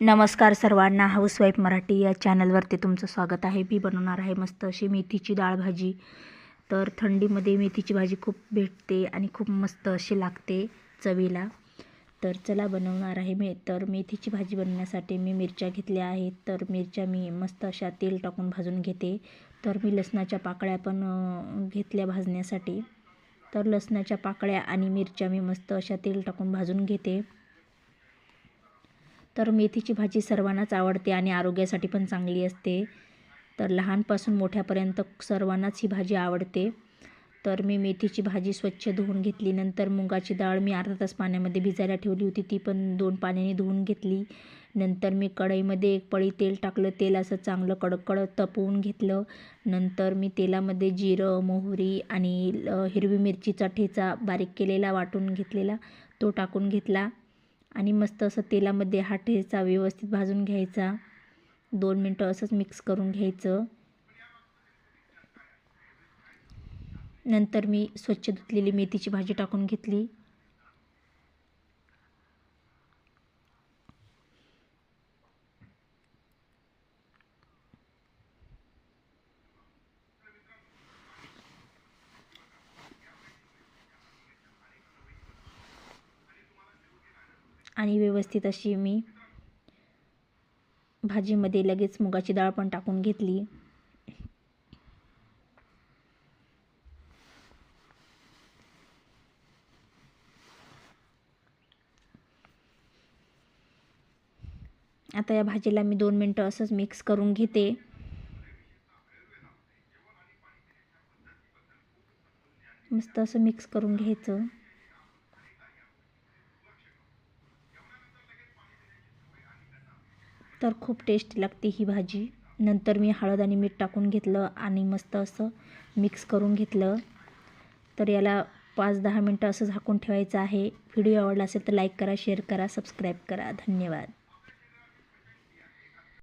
नमस्कार सर्वांना हाऊसवाईफ मराठी या चॅनलवरती तुमचं स्वागत आहे. मी बनवणार आहे मस्त अशी मेथीची डाळ भाजी. तर थंडीमध्ये मेथीची भाजी खूप भेटते आणि खूप मस्त अशी लागते चवीला. तर चला बनवणार आहे मी. तर मेथीची भाजी बनवण्यासाठी मी मिरच्या घेतल्या आहेत. तर मिरच्या मी मस्त अशा तेल टाकून भाजून घेते. तर मी लसणाच्या पाकळ्या पण घेतल्या भाजण्यासाठी. तर लसणाच्या पाकळ्या आणि मिरच्या मी मस्त अशा तेल टाकून भाजून घेते. तर मेथीची भाजी सर्वांनाच आवडते आणि आरोग्यासाठी पण चांगली असते. तर लहानपासून मोठ्यापर्यंत सर्वांनाच ही भाजी आवडते. तर मी मेथीची भाजी स्वच्छ धुवून घेतली. नंतर मुगाची डाळ मी अर्धा तास पाण्यामध्ये भिजायला ठेवली होती. ती पण दोन पाण्याने धुवून घेतली. नंतर मी कढईमध्ये एक पळी तेल टाकलं. तेल असं चांगलं कडक कडक तपवून घेतलं. नंतर मी तेलामध्ये जिरं मोहरी आणि ल- हिरवी मिरचीचा ठेचा बारीक केलेला वाटून घेतलेला. तो टाकून घेतला. आणि मस्त असं तेलामध्ये हा ठेचा व्यवस्थित भाजून घ्यायचा. दोन मिनटं असंच मिक्स करून घ्यायचं. नंतर मी स्वच्छ धुतलेली मेथीची भाजी टाकून घेतली. आणि व्यवस्थित अशी मी भाजीमध्ये लगेच मुगाची डाळ पण टाकून घेतली. आता या भाजीला मी दोन मिनटं असंच मिक्स करून घेते. मस्त असं मिक्स करून घ्यायचं. तर खूप टेस्टी लागते ही भाजी. नंतर मी हळद आणि मीठ टाकून घेतलं आणि मस्त असं मिक्स करून घेतलं. तर याला पाच दहा मिनटं असं झाकून ठेवायचं आहे. व्हिडिओ आवडला असेल तर लाईक करा शेअर करा सबस्क्राईब करा. धन्यवाद.